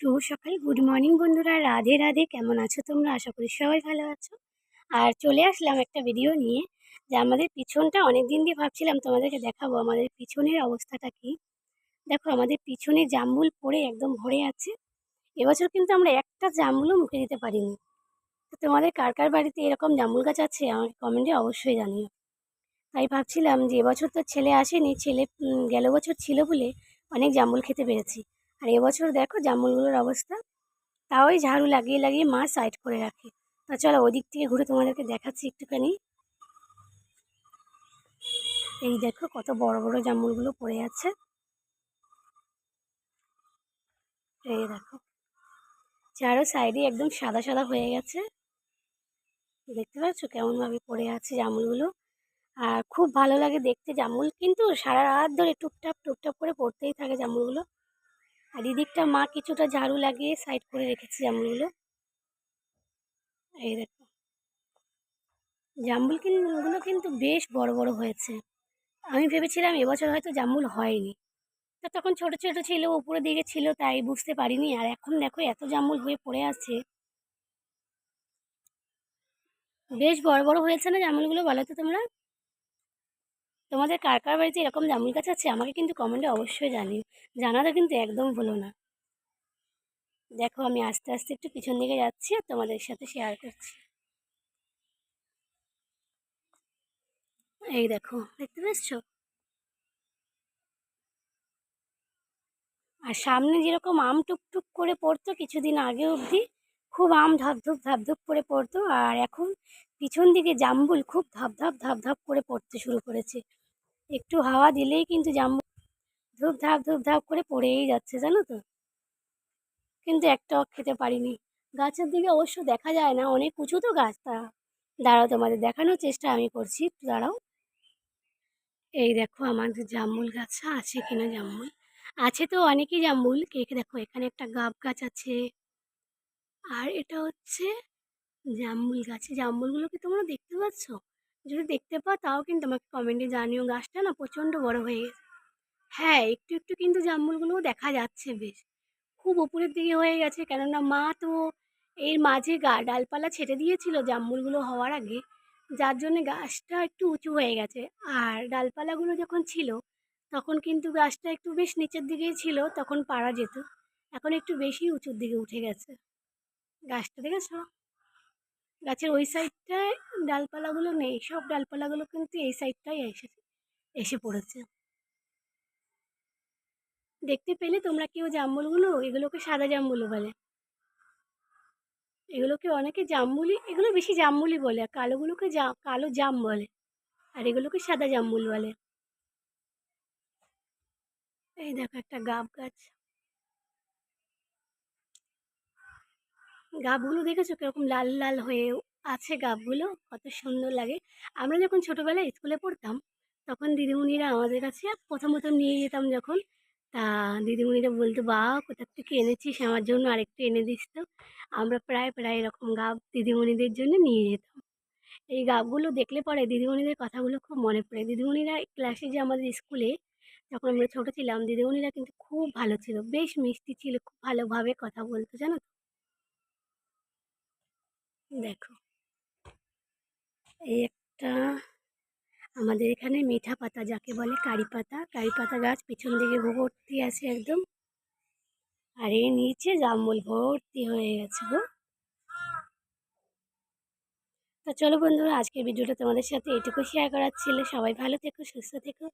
শুভ সকাল good morning বন্ধুরা। রাধে রাধে, কেমন আছো তোমরা? আশা করি সবাই ভালো আছো। আর চলে আসলাম একটা ভিডিও নিয়ে, যে আমাদের পিছনটা অনেক দিন দিয়ে ভাবছিলাম তোমাদেরকে দেখাবো। আমাদের পিছনের অবস্থাটা কি? দেখো, আমাদের পিছনে জাম্বুল পড়ে একদম ভরে আছে। এবছর কিন্তু আমরা একটা জাম্বুলও মুখে দিতে পারিনি। তো তোমাদের কার কার বাড়িতে এরকম জাম্বুল গাছ আছে, আমাকে কমেন্টে অবশ্যই জানিও। তাই ভাবছিলাম যে এবছর তো ছেলে আসেনি, ছেলে গেল বছর ছিল বলে অনেক জাম্বুল খেতে পেরেছি। আর এবছর দেখো জামুলগুলোর অবস্থা। তাও ওই ঝাড়ু লাগিয়ে লাগিয়ে মা সাইড করে রাখে। তা চলো ওই দিক থেকে ঘুরে তোমাদেরকে দেখাচ্ছি একটুখানি। এই দেখো কত বড় বড় জামুলগুলো পড়ে আছে। এই দেখো। চারো সাইডে একদম সাদা সাদা হয়ে গেছে। দেখতে পাচ্ছ কেমনভাবে পড়ে আছে জামুলগুলো আর খুব ভালো লাগে দেখতে জামুল কিন্তু সারা রাত ধরে টুকটাপ টুকটাপ করে পড়তেই থাকে জামুলগুলো আর এদিকটা মা কিছুটা ঝাড়ু লাগিয়ে সাইড করে রেখেছে জামুলগুলো এই দেখো। জামুল কিন্তু কিন্তু বেশ বড় বড় হয়েছে। আমি ভেবেছিলাম এবছর হয়তো জামুল হয়নি। তা তখন ছোট ছোট ছিল উপরের দিকে ছিল, তাই বুঝতে পারিনি। আর এখন দেখো এত জামুল হয়ে পড়ে আছে। বেশ বড় বড় হয়েছে না জামুলগুলো বলো তো তোমরা? তোমাদের কার কার বাড়িতে এরকম জামুল গাছ আছে? আমাকে কিন্তু কমেন্টে অবশ্যই জানিও। জানাটা কিন্তু একদম ভুলো না। দেখো, আমি আস্তে আস্তে একটু পিছন দিকে যাচ্ছি আর তোমাদের সাথে শেয়ার করছি। এই দেখো, দেখতে পাচ্ছ আর সামনে যেরকম আম টুকটুক করে পড়তো কিছুদিন আগে অবধি, খুব আম ধাপধুপ ধাপধুপ করে পড়তো। আর এখন পিছন দিকে জাম্বুল খুব ধাপ ধাপ ধাপ ধাপ করে পড়তে শুরু করেছে। একটু হাওয়া দিলেই কিন্তু জাম্বুল ধূপ ধাপ ধূপ ধাপ করে পড়েই যাচ্ছে, জানো তো? কিন্তু একটাও খেতে পারিনি। গাছের দিকে অবশ্য দেখা যায় না, অনেক উঁচু তো গাছ। তা, দাঁড়াও তোমাদের দেখানোর চেষ্টা আমি করছি দাঁড়াও। এই দেখো আমাদের জামুল গাছ আছে কিনা জামুল? আছে তো অনেকই জামুল। কে দেখো, এখানে একটা গাব গাছ আছে। আর এটা হচ্ছে জামুল গাছে। জামুলগুলো কি তোমরা দেখতে পাচ্ছ? যদি দেখতে পাও তাও কিন্তু আমাকে কমেন্টে জানিও। গাছটা না প্রচণ্ড বড় হয়ে গেছে। হ্যাঁ একটু একটু কিন্তু জামুলগুলোও দেখা যাচ্ছে বেশ। খুব উপরের দিকে হয়ে গেছে, কেননা মা তো এর মাঝে গা, ডালপালা ছেটে দিয়েছিল জামুলগুলো হওয়ার আগে। যার জন্যে গাছটা একটু উঁচু হয়ে গেছে। আর ডালপালাগুলো যখন ছিল, তখন কিন্তু গাছটা একটু বেশ নিচের দিকেই ছিল, তখন পারা যেত। এখন একটু বেশি উঁচুর দিকে উঠে গেছে। গাছটা দেখেছ? গাছের ওই সাইডটায় ডালপালাগুলো নেই, সব ডালপালাগুলো কিন্তু এই সাইডটাই এসে এসে পড়েছে। দেখতে পেলে তোমরা কেউ জাম্বুলগুলো? এগুলোকে সাদা জাম্বুলও বলে। এগুলোকে অনেকে জাম্বুলি, এগুলো বেশি জাম্বুলি বলে, আর কালোগুলোকে কালো জাম বলে, আর এগুলোকে সাদা জাম্বুল বলে। এই দেখো একটা গাব গাছ। গাবগুলো দেখেছ? কীরকম লাল লাল হয়ে আছে গাবগুলো? কত সুন্দর লাগে। আমরা যখন ছোটোবেলায় স্কুলে পড়তাম, তখন দিদিমণিরা আমাদের কাছে প্রথম প্রথম নিয়ে যেতাম যখন। তা দিদিমণিরা বলতো বা কোথা থেকে এনেছিস? আমার জন্য আরেকটু এনে দিস তো। আমরা প্রায় প্রায় এরকম গাব দিদিমণিদের জন্য নিয়ে যেতাম। এই গাবগুলো দেখলে পরে দিদিমণিদের কথাগুলো খুব মনে পড়ে। দিদিমণিরা ক্লাসে যে আমাদের স্কুলে যখন আমরা ছোটো ছিলাম, দিদিমণিরা কিন্তু খুব ভালো ছিল। বেশ মিষ্টি ছিল, খুব ভালোভাবে কথা বলতো, জানো তো? দেখো। এই একটা আমাদের এখানে মিঠা পাতা যাকে বলে কারি পাতা। কারি পাতা গাছ পিছন দিকে ভর্তি আছে একদম। আর এর নিচে জামুল ভর্তি হয়ে গেছে গো। তা চলো বন্ধুরা, আজকের ভিডিওটা তোমাদের সাথে এটুকু শেয়ার করার ছিল। সবাই ভালো থেকো, সুস্থ থেকো।